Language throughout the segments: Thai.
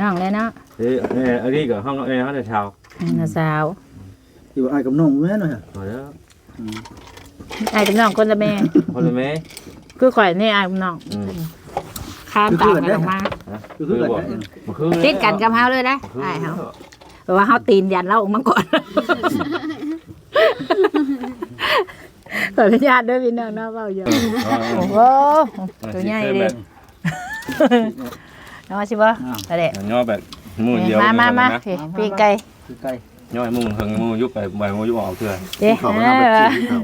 น้องเลยเนาะเอ้ยเอ้ยอันนี้ก็ห้องเอ้ยห้องแต่เช้าน้าสาวอยู่อ้ายกับน้องแม่นว่ามาแล้วไอ้กับน้องคนละแม่ คนละแม่คือข่อยนี่ไอ้กับน้องอืมข้ามตามกันออกมาคือคือกันบ่นะมันคือติดกันกับเฮาเลยนะไอ้เฮาเพราะว่าเฮาตีนยันเราออกมาก่อนขออนุญาตด้วยพี่น้องเนาะเว้าเยอะโอ้โหตัวใหญ่เลย เอามาสิบ่เอาเด้ย่อแบบมูเดียวมามามาพี่พี่ไก่คือไก่ย่อให้มูเฮิงมูยุบไปใบมูยุบออกเถื่อเด้เขาเอบ่นำไปอกินเขา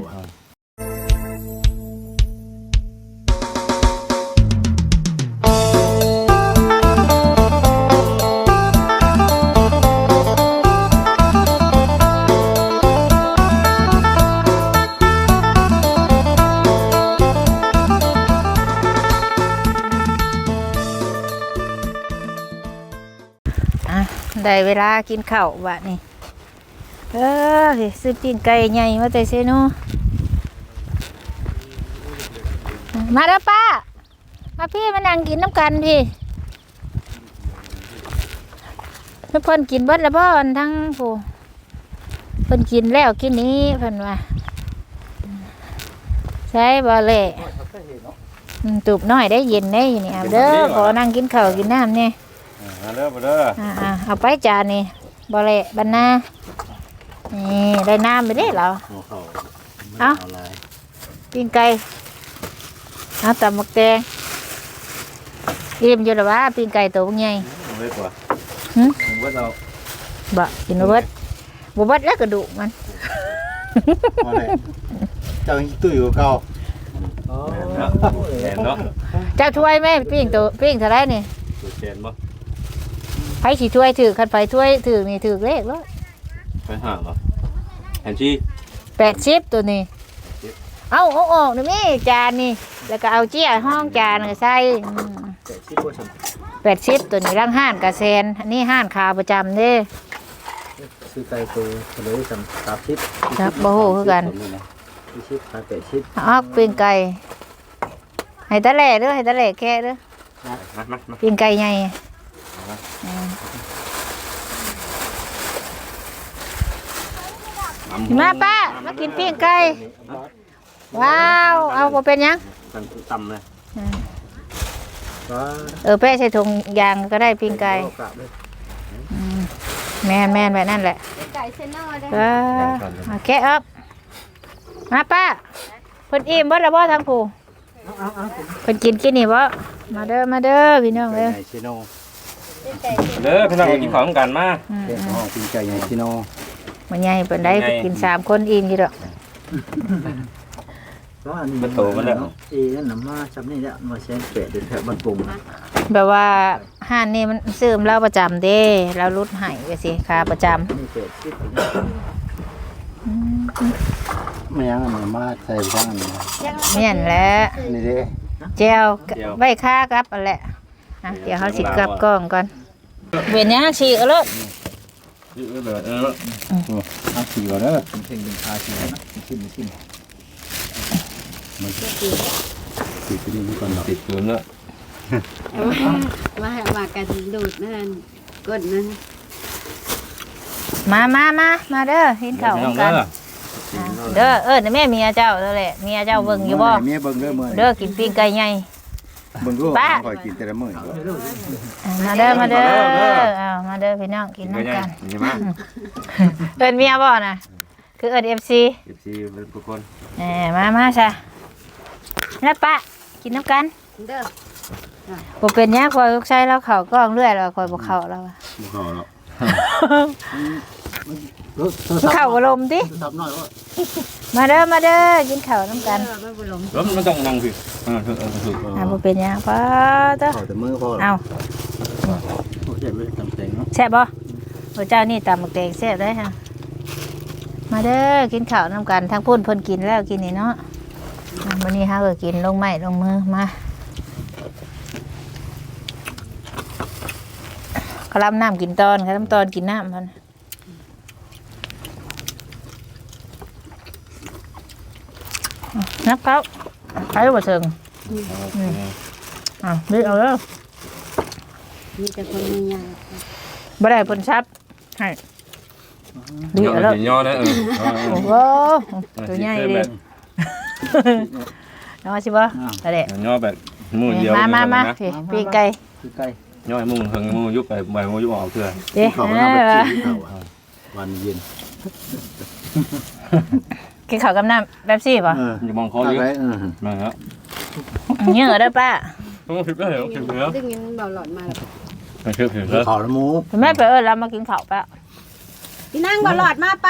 ได้เวลากินข้าวบัดนี้เออสิซื้อปิ้งไก่ใหญ่มาแต่เซโนมาแล้วป้า มาพี่มานั่งกินน้ำกันพี่เพิ่นกินเบิดแล้วบ่อนทั้งผู้เพิ่นกินแล้วกินนี้เพิ่นว่าใช่บ่เละอืมตูบน้อยได้เย็นได้อยู่นี่เอาเด้อขอนั่งกินข้าวกินน้ำเนี่ย มาเด้อมาเด้ออ่าๆเอาไปจานนี่บ่เละบันนานี่ได้น้ำไปได้เหรอ หัวเขาเอ้า เอาลายปิ้งไก่เอาตำหมักแตงอิ่มอยู่หรอวะปิ้งไก่ตัวใหญ่เอาไว้กว่าหึผมว่าเราบ่กินบ่เบิดบ่เบิดแล้วกระดูกมันเอาเลยเจ้ายังตุ้ยกับเก่าแม่นเนาะแม่นเนาะเจ้าช่วยแม่ปิ้งตัวปิ้งเท่าไรนี่สูตรเชนบ่ ไผสิช่วยถือคันไผช่วยถือนี่ถือเลขแล้วไปห่างบ่แอนจี้80ตัวนี้ เอาเอาออกนี่แม่จานนี่ แล้วก็เอาเจี้ยห้องจานก็ใส่อืมแต่ชิดว่าฉันแปดสิบตัวนี้ร่างห้านกระเซนอันนี้ห้านขาประจำเด้ซื้อไก่ตัวเลยสำสามชิดครับบ่ฮู้คือกันที่ชิดขายเป็ดชิดออกปิ้งไก่ให้ตะแหล่เด้อให้ตะแหล่แค่เด้อมามามาปิ้งไก่ใหญ่ มาป้ามากินปิ้งไก่ว้าวเอาบ่เป็นหยังมันต่ำเลยก็เออแปะใส่ถุงยางก็ได้ปิ้งไก่กลับเลยแม่นแม่นแบบนั่นแหละไก่เซนอได้ว้ามาแค่อัพมาป้าเพิ่นอิ่มบ่ละบ่ทางผู้เอาเอาเพิ่นกินกินนี่บ่มาเด้อมาเด้อพี่น้องไก่เด้อใหญ่ชิโน่ เด้อพี่น้องกินของกันมาอืมเด็กห้องกินไก่ใหญ่ชิโน่มันใหญ่เพิ่นได้ไปกินสามคนอิ่มอยู่ดอกก็อันนี้เอ้นั่นน่ะมาจำนี่แหละมาแชร์เป็ดเดินแถวบ้านปุ่มนะแบบว่าห้านนี่มันซื้อมเราประจำเด้เราลดให้ไปสิค่าประจำนี่เป็ดชิดไม่ยังอันนี้มาใส่ช่างอันนี้เมียนแหล้วนี่เด้แจวใบค่ากับอันแหละ อะเดี๋ยวเขาสิกลับกล้องก่อนเวียนยังฉีกเอาเลยยืดเลยเออเอาสีก่อนเด้อเป็นเพ่งเป็นคาสีนะขึ้นขึ้นมันสีไปนี่ก่อนเนาะติดเกินแล้วมามากันดูดนั่นกดนั่นมามามามาเด้อเห็นเขาพี่น้องกัเด้นออะเด้อเออนี่แม่เมียเจ้าเด้อแหละเมียเจ้าเบิ่งอยู่บ่เมียเบิ่งเด้อมื้อเด้อกินปิ้งไก่ใหญ่ เบิ่งดูป้าคอยกินแต่ละมื้ออะมาเด้อมาเด้อเอามาเด้อพี่น้องกินก็น้ำยักันงนี่มาเอิ้นเมียบ่น่ะ คือเอิ้น FC เก็บซีเป็นทุกคนแหมมามาซะแล้วปะกินน้ำกันเด้อบ่เป็นหยังคอยลูกชายเราเข้ากล้องเรื่อยแล้วคอยบ่เข้าแล้วอะ บ่เข้าแล้ว เข้าอารมณ์ติทับน้อยว่ามาเด้อมาเด้อกินข้าวน้ำกันเออไม่บุหลงแล้วมันต้องนั่งผิดเออถูกเออถูกอ่าบ่เป็นหยังป้าเด้อเข้าแต่มือพอเอาโอเคเลยจำเต็งเนาะแซ่บบ่พระเจ้านี่ตำบักแตงแซ่บได้ฮะมาเด้อกินข้าวน้ำกันทั้งพุ่นเพิ่นกินแล้วกินนี่เนาะอะวันนี้เฮาก็กินลงไม้ลงมือมากระลำน้ำกินตอนกระลำตอนกินน้ำมัน นับเขาใครบ่เชิงอะนี่เอาเด้อมีแต่คนมียาบ่ได้ผลชับให้ดีย่อแล้วเห็นย่อนะเออโอ้โหตัวใหญ่เลยน้องสิบ่นั่นแหละย่อแบบมูเดียวมามามาพี่ปีกไก่คือใกล้ย่อมูเฮิงมูยุบไปใบมูยุบออกเพื่อเด้เขาเอก็ทำแบบอจีเขาอะวันเย็น กินข้าวกับน้ำแบบซี่ป่ะเอออย่ามองคออะเยไรอะเออมาแล้วเยอะเด้อป้าต้องผิดก็เหรอผิดเหรอดึงเงินเบาหลอดมาแล้วมันคือผิดเหรอเขาละหมูแม่ไปเอิ้นเรามากินข้าวป้าพี่นั่งเบาหลอดมาไป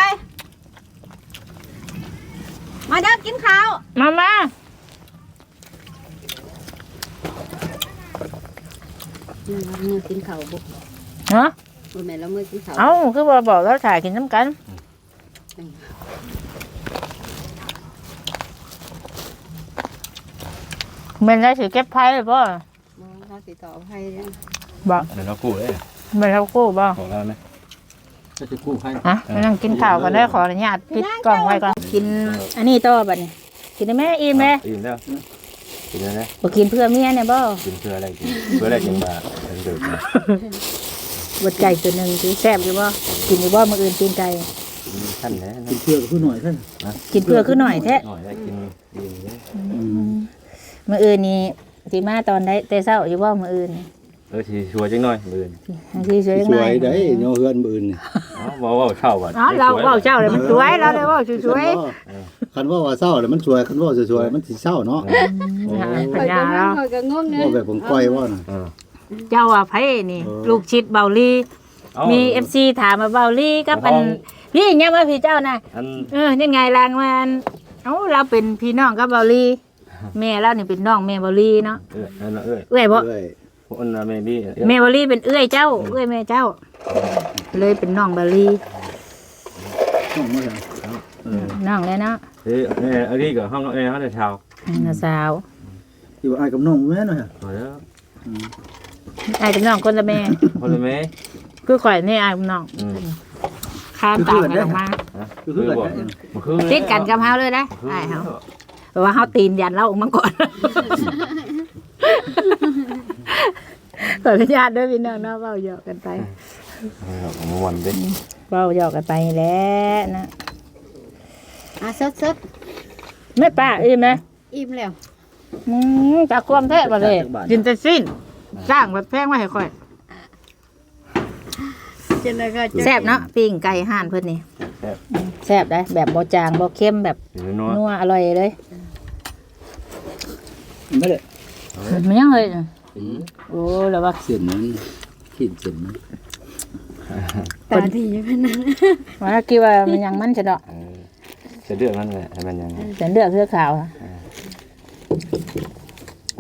มาเด้อกินข้าวมามามือกินข้าวบุกเนาะบ่แม่นแล้วมือกินข้าวเอ้าคือบ่บอกเราถ่ายกินน้ำกัน เม่นได้สิเก็บไผ่เลยป่ะบ่เขาสิต่อให้เด้อบอกเดี๋ยวเรากู้เลยเม่นเรากู้ป่ะขอแล้วไหมก็จะกู้ให้อะไปนั่งกินข้าวกันได้อขออนุญาตปิดกล่องไว้ก่อนกินอันนี้ต่อบัดนี้กินได้ไหมอิ่มไหมอิ่มแล้วกินแล้วนะบ่กินเพื่อเมียเนี่ยบ่กินเพื่ออะไรกินเพื่ออะไรกินมาเป็นเดือดนะบดไก่ตัวหนึ่งคือแซ่บอยู่บ่กินอยู่บ่มื้ออื่นกินไก่ท่านนะกินเพื่อกับผู้หน่อยท่านกินเพื่อคือหน่อยแท้หน่อยได้กินดีเลย มื้ออื่นนี่สิมาตอนได้แต่เช้าอยู่บ่มื้ออื่นนี่เออทีชัวร์จังหน่อยเบื่อบางทีสวยจังสหน่วอยยได้โยเฮือนบืนนี่อ๋อบอกว่าเข้าว่ะอ๋อเราเว้าเจ้าเลยมันสวยเราเลยเว้าสวยคันว่าว่าเศร้าแล้วมันสวยคันว่าสวยๆมันสิเศร้าเนาะๆปัญญาเราคอยก็งงเงิว่านแบบผมก้อยว่าน่ะ เออเจ้าว่าไผนี่ เออ ลูกชิดเบาลีเอ้ามี FC ถามมาเบาลีกับอันนี่ยังว่าพี่เจ้าน่ะอัน เออนี่ไงรางมันเอ้าเราเป็นพี่น้องกับเบาลี แม่เรานี่เป็นน้องแม่เบาลีเนาะเอ้ยอันนั้นเอ้ยเอ้ยบ่เอ้ยคนน่ะไม่ดีแม่เบาลีเป็นเอ้ยเจ้า เอ้ยแม่เจ้า เลยเป็นน้องเบาลีต้องมาสั่งเออน้องแล้วเนาะเอ้ยเอ้ยอันนี้ก็ห้องเอ้ยห้องแต่เช้าน้าสาวที่ว่าอ้ายกับน้องแม่น่ะพอแล้วไอ้กับน้องคนละแม่พอเลยไหมคือข่อยนี่ไอ้กับน้องอืมข้ามต่างกันออกมา คือคือกันบอกได้มันคือติดกันกับเฮาเลยนะไอ้เฮา แปลว่าเฮาตีนยันเราออกมาก่อน ขออนุญาตด้วยพี่น้องเนาะเว้าหยอกกันไปเออของวันเด้เว้าหยอกกันไปแหล้วนะอะสดไม่ป้าอิ่มไหมๆอิ่มแล้ว อืมจากความแท้บ่เลยกินแต่สิ้นสร้างแบบแพงไว้ให้ข่อย จนแล้วก็จะแซ่บเนาะปิ้งไก่ห่านเพิ่นนี่แซ่บแซ่บได้แบบบ่จางบ่เค็มแบบอยู่นัวนัวอร่อยเลยไม่ได้มันยังเลยโอ้แล้วว่าเส้นนั้นขีดเส้นนั้นตาดีอยู่พะนั้นว่าคิดว่ามันยังมันจะดอกเออจะเลือกมันแหละให้มันยังแต่เลือกเสื้อขาวอะ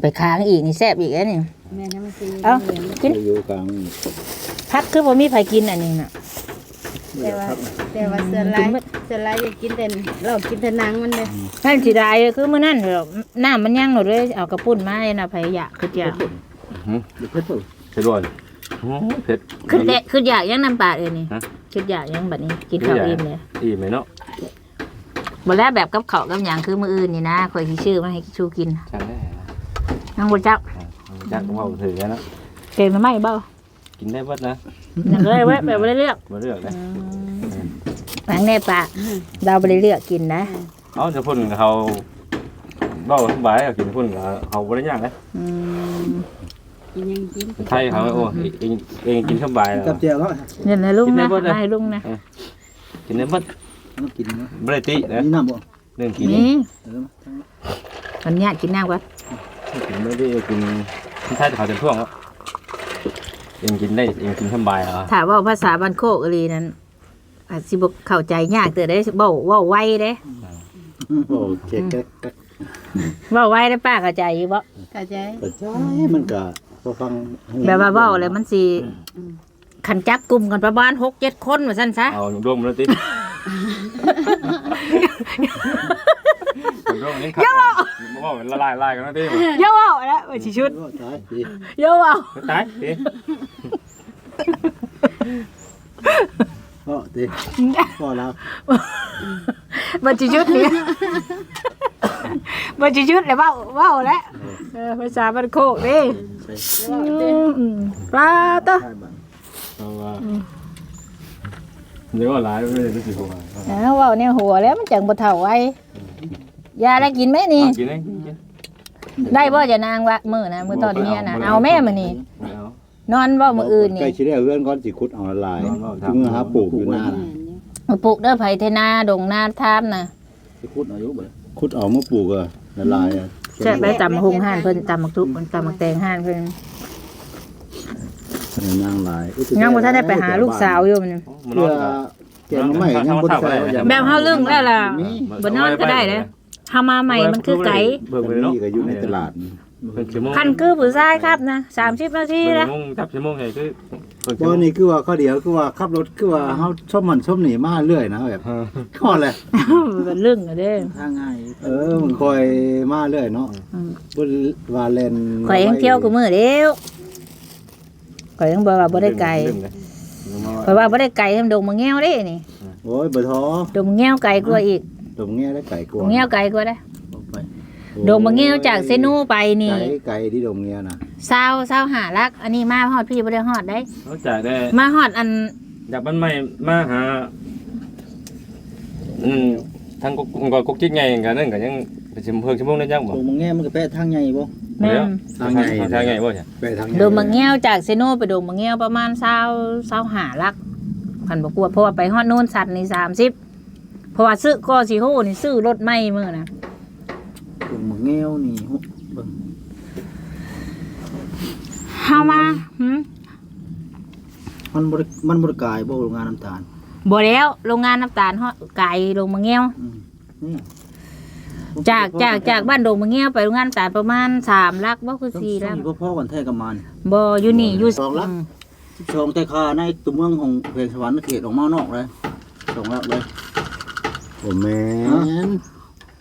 ไปค้างอีกนี่แซ่บอีกแล้วนี่แม่น้ำมันสิเอ้าเหลืองกินอยู่กลาง พักคือบ่มีไผกินอันนี้น่ะแต่ว่าแต่ว่าเสือลายเสือลายอยากกินแต่เรากินแต่หนังมันเลยนั่นสิได้คือมื้อนั้นดอกน้ำมันยังหมดเลยเอากระปุ่นมาให้น่ะไผอยากคืออยากเดี๋ยวเพชรเปล่าเผ็ดร้อนโอ้เผ็ดคือแดะคืออยากยังน้ำปลาเอ้ยนี่ฮะคืออยากยังบัดนี้กินข้าวอิ่มเลยอิ่มไหมเนาะบ่แล้วแบบกับข้าวกับหยังคือมื้ออื่นนี่นะข่อยสิชื่อมาให้ชูกินช่างได้นังบ่จักจักก็ว่าถือแล้วนะเก่งมาไหมเบ้า กินได้เบิดนะนังเลยเว้ยแบบบ่ได้เลือกมาเลือกนะหลังแน่ปะเราบ่ได้เลือกกินนะเอาจะพ่นเขาเบ้าสบายกินพ่นเขาบริยากนะอืมกินยังกินไทยเขาโอ้เองเองกินสบายแล้ว กับเจียวก็เนี่ยนะลุงกินได้นะเบิดเลย ให้ลุงนะกินได้เบิดต้องกินนะบริตินะนี่น้ำบ่เรื่องกินนี่เออวันนี้กินน้ำก่อนกินไม่ได้กินไทยเขาจะท่วงแล้ว เองกินได้เองกินสบายอะถามว่าภาษาบ้านโคกอหลีนั้นอาจสิบ่เข้าใจยากแต่ได้เว้าเว้าไวเด้โอ้เจ๊กแก๊กแก๊กเว้าไวได้ป้าเข้าใจอยู่บ่เข้าใจกระจายมันก็พอฟังแบบว่าเว้าแล้วมันสิคันจับกลุ่มกันประมาณ6 7คนว่าซั่นซะเอารวมแล้วติ รวมนี่ครับว่าละลายลายกันนะติอย่าเว้าแล้วว่าสิชุดก็ตายดี Dạ. อย่าเว้าตายติก็ดีก็แล้วบ่สิชุดนี่บ่สิชุดแล้วเว้าเว้าแล้วเออภาษาบ้านโคกเด้ใช่เลยอืมปลาตัวใช่บ้านเพราะว่าเดี๋ยวว่าหลายไม่ได้รู้สึกว่าเอาเว่าเนี่ยหัวแล้วมันจังบ่เท่าไว้ ยาได้กินไหมนี่ กินได้กินกินได้บ่จะนางวะมื้อนะมื้อตอนเมียนะเอาแม่มื้อนี้แล้วนอนบ่มื้ออื่นใกล้นี่ชิได้เพื่อนก้อนสิคุดเอาละลายจึงหาปลูกอยู่นานมาปลูกเด้อไผเทนาดงนาทามนะสิคุดอายุบ่คุดเอามาปลูกอะละลายอะแซ่บไปตำหุงห่านเพิ่นตำมักทุกเพิ่นตำมักแตงห่านเพิ่นย่างหลายยังบ่ทันได้ไปหาลูกสาวอยู่มันมันนเพื่ออน แกงใหม่ยังบ่ได้ใส่ แบบเฮาลึงแล้วล่ะ บ่นอนก็ได้เด้อ เฮามาใหม่มันคือไก่เบิกมัไปนเนาะนี่ก็อยู่ในตลาดเป็นชั่วโมงคันคือผู้ชายครับนะ30นาทีชั่ละวโมงจับชั่วโมงไงคือบ่นี่คือว่าข้อเดียวคือว่าขับรถคือว่าเฮาชอบมันชอบหนีมาเรื่อยนะแบบข้อแหละมันลึงอะเด้อทางง่ายเออมันคอยมาเรื่อยเนาะอืมบ่ว่าเล่นข่อยยังเที่ยวกูมื้อเดียวข่อยยังบอกว่าบ่ได้ไกลข่อยว่าบ่ได้ไกลทำดงมะแง้วเด้นี่โอ้ยบ่ท้อดงมะแง้วไกลกว่าอีก ตรงเงี้ยได้ไก่กดวงมะแง้วไกลกว่าเด้อออกไปดงมะแง้วจากเซนูไปนี่ไก่ไก่ที่ตรงเงี้ยน่ะซาวซาวหาลัก อันนี้มาฮอดพี่บ่ได้ฮอดได้ เขาจ่ายได้มาฮอดอันอยากบ้านใหม่มาหาอืมทางกกกกจิกไงกันนั่นก็ยังเป็นชั่วโมงชั่วโมงได้ยังบ่โอ้มึงแง่มันก็แปะทางใหญ่บ่แม่นทางไงทางไงบ่ใช่ไปทางดงมะแง้วจากเซนูไปดงมะแง้วประมาณซาวซาวหาลักพันบ่กลัวเพราะว่าไปฮอดโน่นสัตว์นี่30 เพราะว่าซื้อก็สิโหนี่ซื้อรถใหม่มื้อน่ะโอ้มึงแง่นี่โหเบิ่งเฮามาหึมันบ่ได้มันบ่ได้กลายบ่โรงงานน้ำตาลบ่แล้วโรงงานน้ำตาลฮอดไกลลงมะแง้วอืมนี่จากจากจากบ้านดงมะเงี้ยวไปโรงงานน้ำตาลประมาณสามลักบ่คือสี่ลักต้องพ่อๆกันแท้กับมันบ่อยู่นี่อยู่สองลักอืม12แต่คาในตัวเมืองของเพลงสวรรค์เขตออกมานอกเลยสองลักเลย โอ้แม่น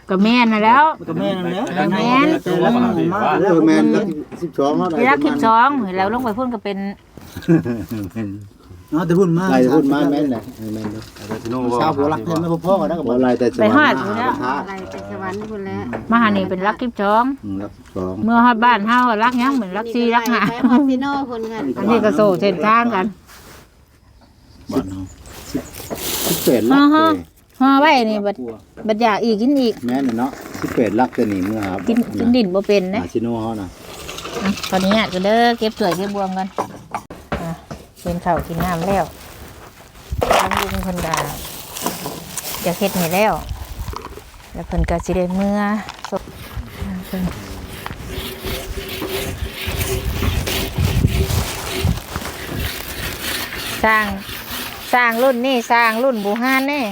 ก็แม่นน่ะแล้วมันก็แม่นั่นแหละแม่น แต่ละมันออกมาเออแม่นลัก12เนาะที่ลักสิบสองแล้วลงไปพุ่นก็เป็นเอาแต่พุ่นมาไล่พูดมาแม่นแหละแม่นเด้อชาวหัวรักแท้ไม่พ่อๆกันนะกับบ่บ่ไล่แต่ไปฮอดอยู่แล้วอะไรไปสวรรค์พุ่นแล้วมาหานี่เป็นลักสิบสองอืมลัก12เมื่อฮอดบ้านเฮาลักหยังเหมือนลักสี่ลักห้าไปฮอดซิโน่พุ่นกันอันนี้ก็โซ่เส้นทางกัน บ้านเฮา18ลักอ่าฮะเลย ฮอไว้นี่บัดบัดอยากอีกกินอีก แม่นน่ะเนาะ18ลักแต่นี่มื้อครับกินกินดินบ่เป็นนะอาชิโน่เฮาน่ะอะตอนนี้ก็เด้อเก็บถ้วยเก็บบวงกันอะกินข้าวกินน้ำแล้วทางลุงคนดาจะเฮ็ดให้แล้ว แล้วเพิ่นก็สิได้เมื่อสดเพิ่นสร้างสร้างรุ่นนี่สร้างรุ่นบูฮานนี่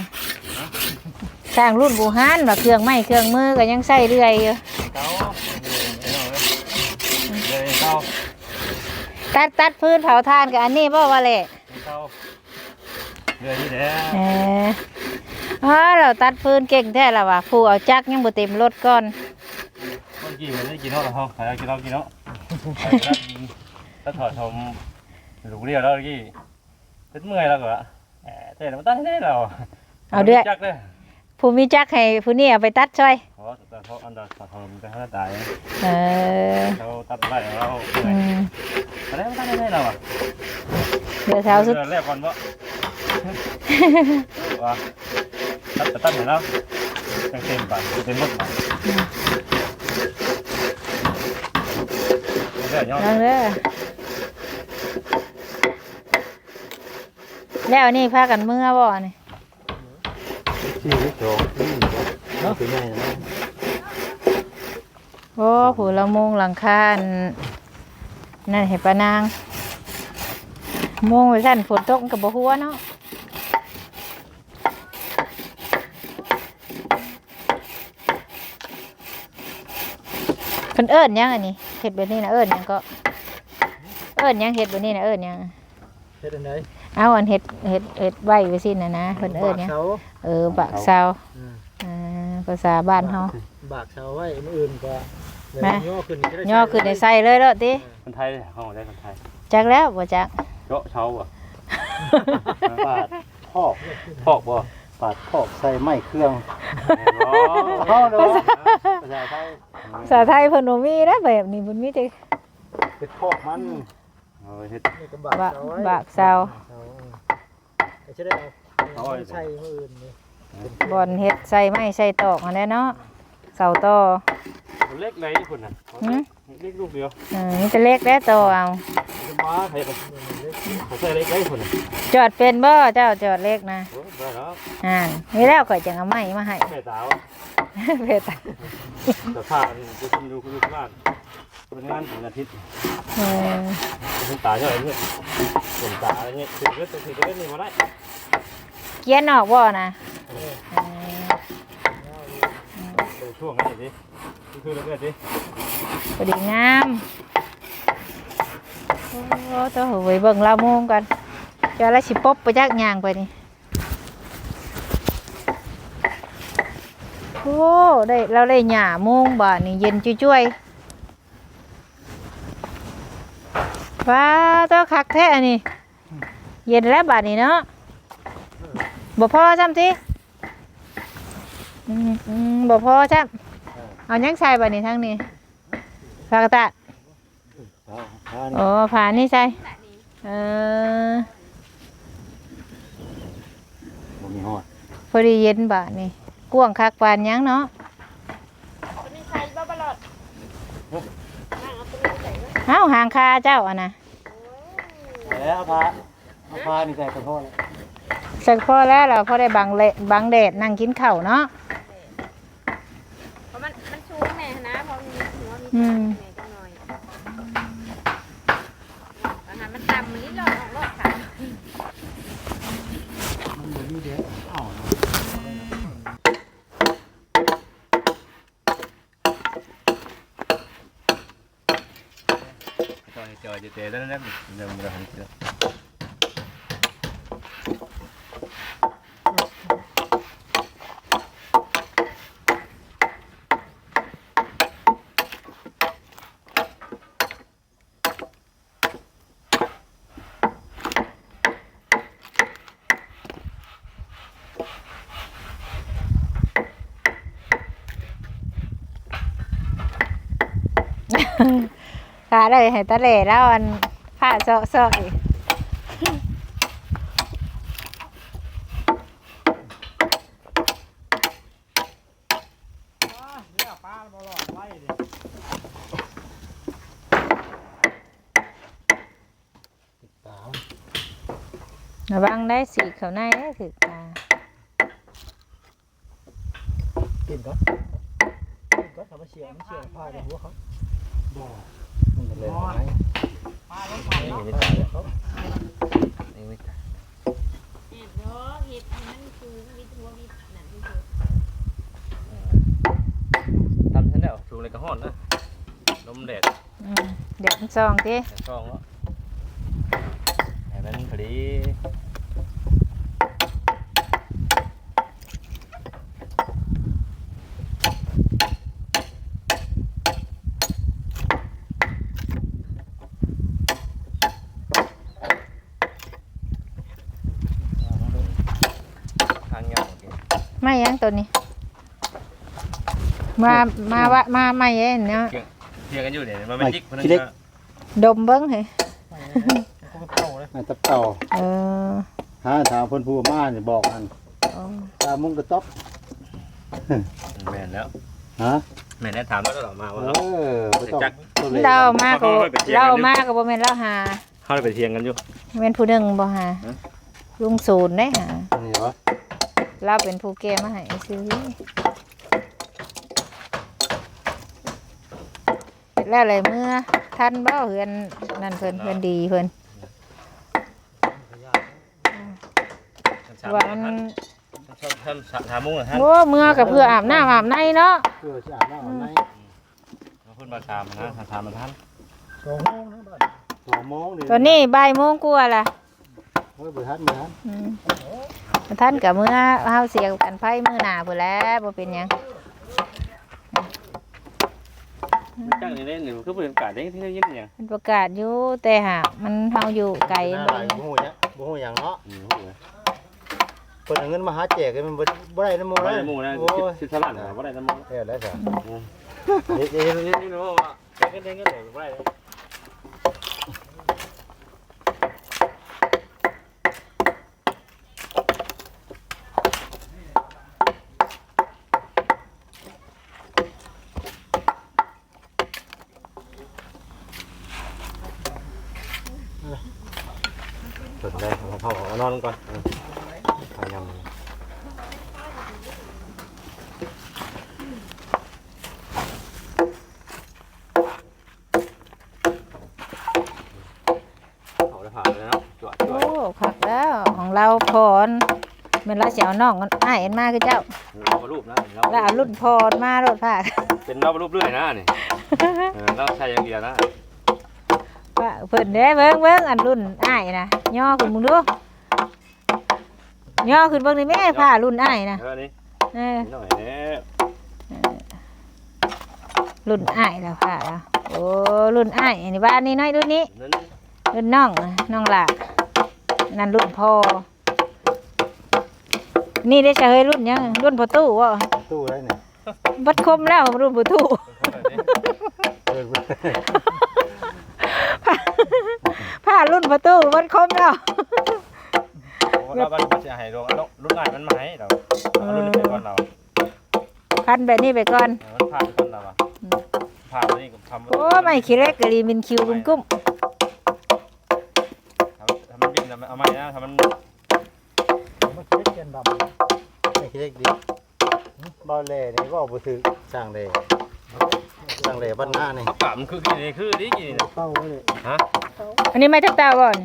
สร้างรุ่นบูฮานว่าเครื่องไม้เครื่องมือก็ยังใส่เรื่อยอยู่ตัดตัดพื้นเผาทานกับอันนี้บ่ว่าแหละเรือนี่แหละเอออ๋อเราตัดพื้นเก่งแท้ละว่ะผู้เอาจักยังบ่เต็มรถก่อนเมื่อกี้มันได้กินเนาะเราใครกินเรากินเนาะถ้าถอดชมหลูเรียวแล้วเมื่อกี้เป็นเมื่อยแล้วก็แหมแต่มันตั้งได้เราจักเลย ผู้มีจักให้ผู้นี้เอาไปตัดช่วยเพราะแต่เพราะอันดับถอดชมจะให้ตายเออเราตัดไล่เราอืมอะไรมันตั้งได้เราอะเดี๋ยวเช้าสุดแรกก่อนบ่ว่าตัดตัดเห็นแล้วเต็มไปเต็มหมดเดี๋ยวย้อนนั่งเด้อแล้วนี่พากันเมื่อบ่นี่ ที่ที่โจเนาะคือไงนะโอ้ผู้ละมุงหลังคาอันนั่นเห็นปะนางมุงไว้สั่นฝนตกมันกับบ่หัวเนาะเพิ่นเอิ้นหยังอันนี้เฮ็ดแบบนี้นะเอิ้นหยังก็ เอิ้นหยังเฮ็ดแบบนี้นะเอิ้นหยัง เฮ็ดอันใดเอาอันเฮ็ดเฮ็ดเฮ็ดไว้ไว้สิน่ะนะเพิ่นเอิ้นหยัง บากเสา เออปากซาวอ่าภาษาบ้านเฮาบากเสาไว้มื้ออื่นก็แม่ย่อขึ้นจะได้ย่อขึ้นในใส่เลยเด้อติคนไทยห้องได้คนไทยจักแล้วบ่จักเจาะเช้าอะปาดพอกพอกบ่ปาดพอกใส่ไม้เครื่องอ๋อเฮาเนาะภาษาไทยภาษาไทยเพิ่นบ่มีนะแบบนี้เพิ่นมีแต่เป็นพอกมันเอาเฮ็ดนี่ก็บะบากเอาไว้บากเซาเอาจะได้เอา เอาใช้มืออื่นนี่บอนเฮ็ดใส่ไม้ใส่ตอกอันนี้เนาะเสาต่อเล็กเลยคุณน่ะหืมเล็กลูกเดียวเออนี่จะเล็กแล้วต่อเอาจะมาใครกันเขาใส่เล็กเลยคุณน่ะจอดเป็นบ่เจ้าจอดเล็กนะโอ้ได้แล้วอ่านี่แล้วข่อยจังเอาไม้มาให้แม่สาวเพตาแต่ผ้าจะทำดูคุณลูกบ้านเป็นงานถึงอาทิตย์เออเป็นตาเท่าไหร่เนี่ยเป็นตาเนี่ยถึงก็ถึงก็นี่มาได้เกียนออกบ่นะดูช่วงนี้ดิคือแล้วก็ดิพอดีงามโอ้ตัวหัวเบิ่งลาโมงกันจ้าละสิปบไปจักย่างไปนี่โอ้ได้เราได้หญ้าโมงบ่านี่เย็นจุ้ยๆว้าตัวคักแท้อันนี้เย็นแล้วบานี้เนาะ บ่พอซ้ำติอืมอืมบ่พอซ้ำเอายังใส่บาดนี้ทั้งนี้ฝากกระตะอ่าโอ้ผ่านนี่ใส่เออบ่มีฮอดพอดีเย็นบาดนี่กวางคักปานหยังเนาะเอ้าหางคาเจ้าอะนะแล้วพาเอาพานี่ใส่กระเพาะแล้ว สักพ่อแล้วเราพอได้บังเลบังแดดนั่งกินข้าวเนาะเพราะมันมันชูงแน่นะเพราะมีหัวมีอืมแน่จังหน่อยอาหารมันต่ำมันนิดหน่อยออกรอดค่ะมันบ่มีเด้อเอ้าจอยจอยจะเตะแล้วนะเดี๋ยวมันจะหันเสื อขาได้ให้ตะเหล่แล้วอันผ้าเซาะเซาะอีกระวังได้สีเขาในได้ถึกตากินก่อนกินก่อนทำมาเชียร์มันเชียร์ผ้าในหัวเขาบ่มันก็ เลยหายนี่ไม่ตายเขานี่ไม่ตายเห็ดเนาะเห็ดให้มันชูงวิดหัววิดหนังที่สุดทำฉันแล้วชูเลยกระห้อนนะลมแดดอืมเด็กมันซองติแดดกล้องแล้วไอ้มันพอดี ทางยาวโอเค ไม่ยังตัวนี้ มามาวะมาไม่เอ็นเนาะเทียงกันอยู่เนี่ยมันเป็นจิกพนันก็ดมเบิ้งเหรอเขาก็เข้าเลยให้ตับเต่าเออหาถามเพิ่นผู้มานี่บอกอันเอาตามุงกระต๊อบแม่นแล้วฮะแม่นได้ถามแล้วตลอดมาเอว่าอบ่ต้องจักตัวล็กเรามากก็เรามากก็บ่แม่นเราหาเขาได้ไปเทียงกันอยู่แม่นผู้หนึงบ่หาฮะลุงศูนย์ได้หานี่วะเราเป็นผู้แก้มาให้ซื้อเสร็จ แล้วเลยเมื่อท่านบ่เฮือนนั่นเพิ่นเพิ่นดีเพิ่นว่ามันชอบท่านถามมุ้งเหรอท่านโอ้เมื่อก็เพื่ออาบน้ำอาบในเนาะเพื่อจะอาบน้ำอาบในพูดมาถามนะถามมาท่านสองโมงนะบ้านสองโมงนี่ตอนนี้บ่ายโมงกว่าล่ะเฮ้ยบ่ทันบ่ทันอืมท่านกับเมื่อเฮาเสียกันไฟมือหน้าพุ่นแหล้วบ่เป็นหยัง จังนี่เล่นหนึ่งคือเป็นการได้ที่ได้ยินอย่างมันประกาศอยู่แต่หากมันเฮาอยู่ไกลหน้าบ่หลายได้บ่ฮู้หยังบ่ฮู้หยังเนาะเพิ่นเอาเงินมาหาแจกให้มันบ่บ่ได้นำหมู่ว่านะได้มูนะโอ้ยสิบสลัดนะว่าได้น้ำมันแท้แล้วจ้ะเฮ้ยเฮ้ยนี่นี่ว่าว่าได้กันได้กันเลยว่าได้ สนได้เอา ก่อนเออพยายามเอาได้ผ่านเลยเนาะจวดจวโอ้ดขักแล้วของเราพรแม่นเราสิเอาน้องกันอ้ายเอ็นมาคือเจ้า เรารูปนะเราวเอารุ่นพรมาโลดภาคเป็นเรารูปเรื่อยนะนี่เออเราใช้อย่างเดียวนะว่าเพิ่นเด้เบิ่งเบิ่งอันรุ่นอ้ายนะย่อขึ้นมึงดู ย่อขึ้นเบิ่งนี่แม่ผ้ารุ่นอ้ายนะเออนี่เออนิดหน่อยเนี่ยรุ่นอ้ายแล้วผ้าแล้วโอ้รุ่นอ้ายอันนี้บ้านนี้น้อยรุ่นนี้ นั่นรุ่นน้องนะน้องหล่ะนั่นรุ่นพ่อนี่ได้จะเฮ้ยรุ่นยังรุ่นพ่อตู้วะตู้ได้เนี่ยบัดคมแล้วรุ่นพ่อตู้เออผ้ารุ่นพ่อตู้บัดคมแล้ว เราบ้านจะให้ลงรุ่นไหนมันมาให้เราเอารุ่นนี้ก่อนเราคันแบบนี้ไปก่อนมันผ่านก่อนเราอะผ่านนี่ทำโอ้ไม่ขี้เล็กกะลีมินคิวกุ้มกุ้มทำมันบินเอาไม้นะทำมันมันคิดกันดำไม่คิดดีบ่เล่นี่บ่บ่ถือสร้างเล่สร้างเล่บ้านหน้านี่เขาปรับมันคือกี่นี่คือนี่กี่นี่เป้าเลยฮะอันนี้ไม่ทับตาก่อน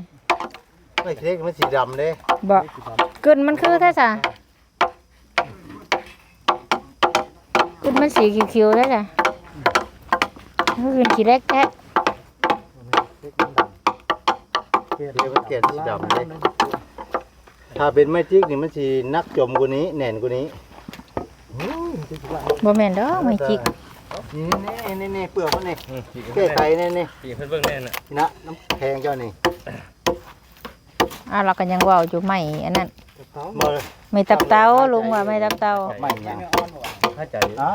ไม่คิดมันสีดำเด้ บอกกึนมันคือแท้จ้ะกึนมันสีคิวๆแท้จ้ะกึนขี้เล็กแท้เรียกว่าเกล็ดสีดำเด้ถ้าเป็นไม้จิกนี่มันสินักจมกว่านี้แน่นกว่านี้บ่แม่นดอกไม่จิกนี่นี่นี่นี่เปลือกมันนี่กี่แก้ไขนี่นี่กี่เพิ่นเบิ่งแน่น่ะนะน้ำแข็งเจ้านี่ อะเราก็ยังเว้าอยู่ไม่อันนั้นบ่ไม่ตับเตาลุงว่าไม่ตับเตาไม่หยังถ้าใจฮะ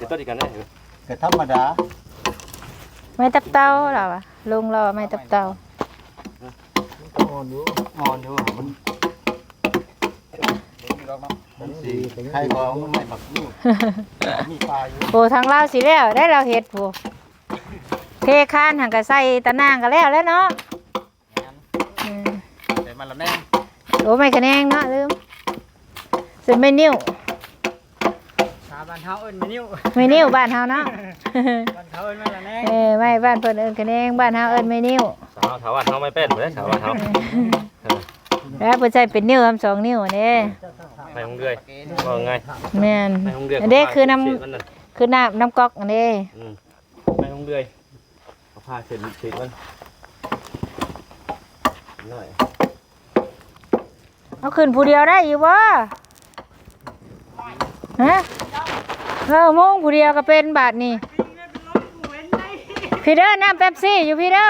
จะต้นอีกกันได้ก็ธรรมดาไม่ตับเตาเราอะลุงเราว่าไม่ตับเตาอ่อนอยู่อ่อนอยู่มันมันสีใครก็เอาไม่ปักอยู่มีปลาอยู่โอ้ทางเราสิแล้วได้เราเฮ็ดผู้เทคานหังก็ใส่ตะนางก็แล้วแล้วเนาะอืมแต่มัน ละแน่โอ้ไม่คะแนนเนาะลืมสิไม่นิ้วชาบ้านเฮาเอิ้นไม่นิ้วไม่นิ้วบ้านเฮาเนาะบ้านเขาเอิ้นไม่ละแน่เออไม่บ้านเพิ่นเอิ้นคะแนนบ้านเฮาเอิ้นไม่นิ้วสาวถาวันเฮาไม่เป็นเลยสาววันเฮาแล้วเพิ่นใช้เป็นนิ้วทำสองนิ้วเด้ไปห้องเดือยว่าไงแม่นไปห้องเดือยอันนี้คือน้ำคือน้ำน้ำก๊อกอันนี้ไปห้องเดือยเอาผ้าเสร็จเสร็จมันหน่อย เอาขึ้นผู้เดียวได้อยู่บ่ฮะเออโมงผู้เดียวก็เป็นบาทนี่พี่เด้อน้ำเป๊ปซี่อยู่พี่เด้อ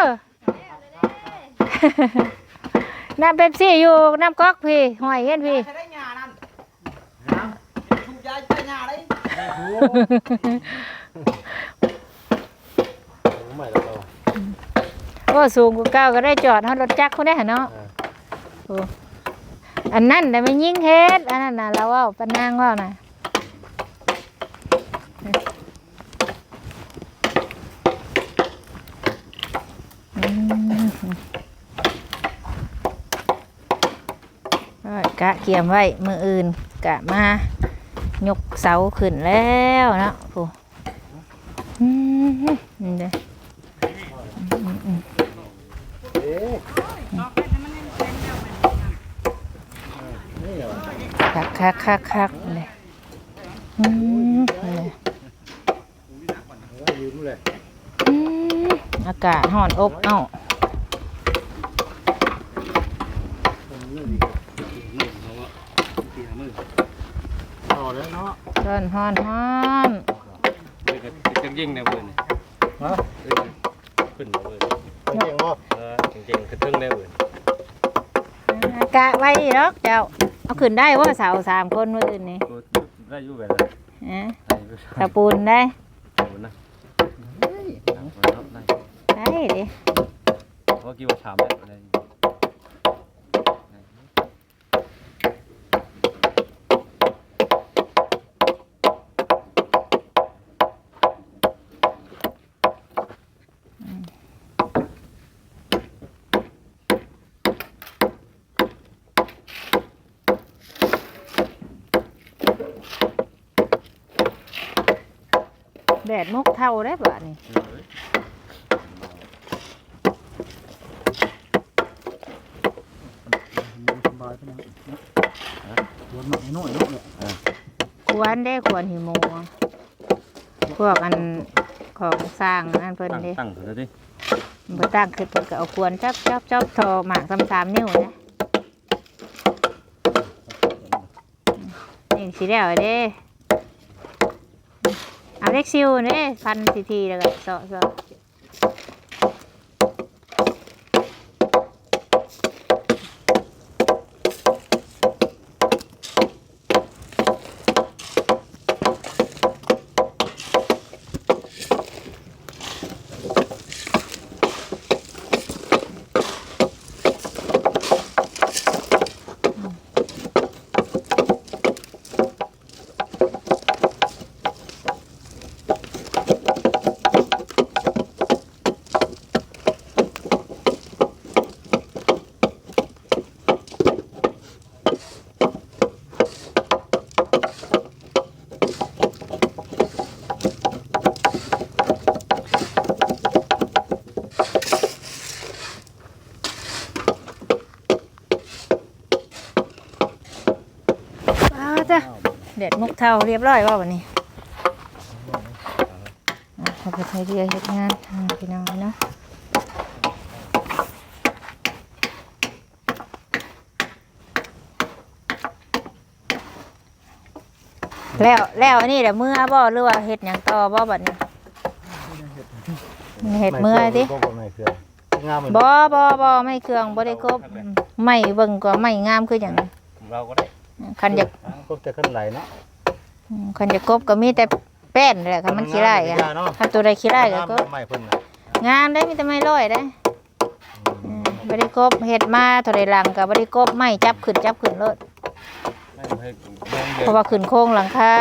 น้ำเป๊ปซี่อยู่น้ำก๊อกพี่หอยเห็นพี่ไม่ละเราโอ้สูงกว่าเก่าก็ได้จอดเฮารถจักรคนได้หั่นเนาะโอันนั้นแต่ไม่ยิ่งเฮ็ดอันนั้นน่ะเราว้าปนางเว้าน่ะกะเกียมไว้ มืออื่น กะมายกเสาขึ้นแล้วนะโอ้อืมนี่เด้อ เอ๊ะ คักคักคักคักเลยอืมเลยยืมเลยอืมอากาศห่อนอบเอ้าต่อแล้วเนาะร้อนฮ้อนฮ้อนจะยิงในมือนี่ฮะขึ้นมือไปเก่งบ่เออจริงๆคือทึ่งในมืออากาศไว้หรอกเจ้า เอาขึ้นได้ว่าเสาสามคนมื่ออื่นนี่ได้อยู่แบบนั้นฮะได้อยู่ตะปูนได้นะได้ดิเพราะกี่ว่าถามแบบ แดดมกเท่าได้บ่นี่สบายไปแล้วตัวหน่อยหน่อยเนี่ยควรได้ควรหิโมงพวกอันของสร้างอันเพิ่นตั้งเด้ตั้งเถอะดิบ่ตั้งคือเพิ่นก็เอาควรจับจับจับทอหมากซ้ำๆนิ้วนะนี่สิแล้วเด้ เล็กซิวเด้พันทีทีแล้วก็เสาะเสาะ จ้ะเด็ดมุกเท่าเรียบร้อยว่าวันนี้อะเอาไปให้เรียกเฮ็ดงานอ่าพี่น้องเนาะแล้วแล้วอันนี้เดี๋ยวมือบ่หรือว่าเฮ็ดหยังต่อบ่บัดนี้เฮ็ดมือติบ่บ่ไม่เครื่องงามเหมือนบ่บ่บ่ไม่เครื่องบ่ได้ครบไม่เบิ่งก็ไม่งามคือหยังเราก็ได้คันอยาก ก็แต่ขึ้นไหลเนาะอืมคันอยากกบก็มีแต่แป้นนี่แหละคันมันขี้ไร่กันเนาะถ้าตัวใดขี้ไร่ก็กบไม่เพิ่นน่ะงามได้มีแต่ไม่ร้อยได้อืมบ่ได้กบเฮ็ดมาเท่าใดหลังก็บ่ได้กบไม่จับขึ้นจับขึ้นโลดไม่ให้แรงเยเพราะว่าขึ้นโค้งหลังคา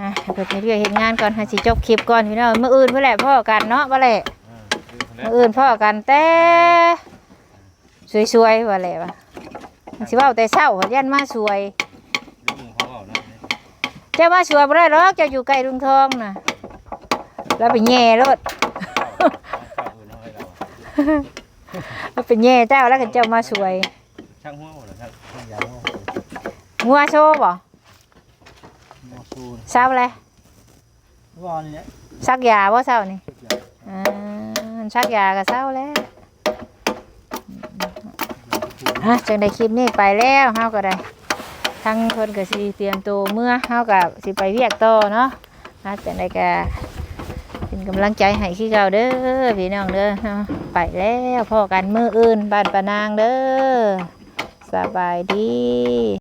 อะเพิ่นไปเรื่อยเฮ็ดงานก่อนให้สิจบคลิปก่อนพี่น้องมื้ออื่นพุ่นแหละพ่อกันเนาะบ่แหละ มื้ออื่นพ่อกันแต่ สวยๆว่าแหละว่า สิเว้าแต่เช้าว่ายันมาสวยเจ้ามาสวยบ่ได้หรอกเจ้าอยู่ใกล้ลุงทองน่ะแล้วไปแย่รถแล้วไปแย่เจ้าแล้วกันเจ้ามาสวย ช่างหัวหมดแล้วครับอย่างเนาะงัวโชว์บ่มาสู้เศร้าเลยว่านี่แหละซักยาบ่เศร้านี่อ่าซักยาก็เศร้าแล้ว ฮะจังได้คลิปนี้ไปแล้วเฮาก็ได้ทั้งเพิ่นก็สิเตรียมตัวเมื่อเฮาก็สิไปเวียกต่อเนาะฮะจังได้ก็เป็นกำลังใจให้ขี้เก่าเด้อพี่น้องเด้อเนาะไปแล้วพ่อกันมื้ออื่นบ้านปานางเด้อสบายดี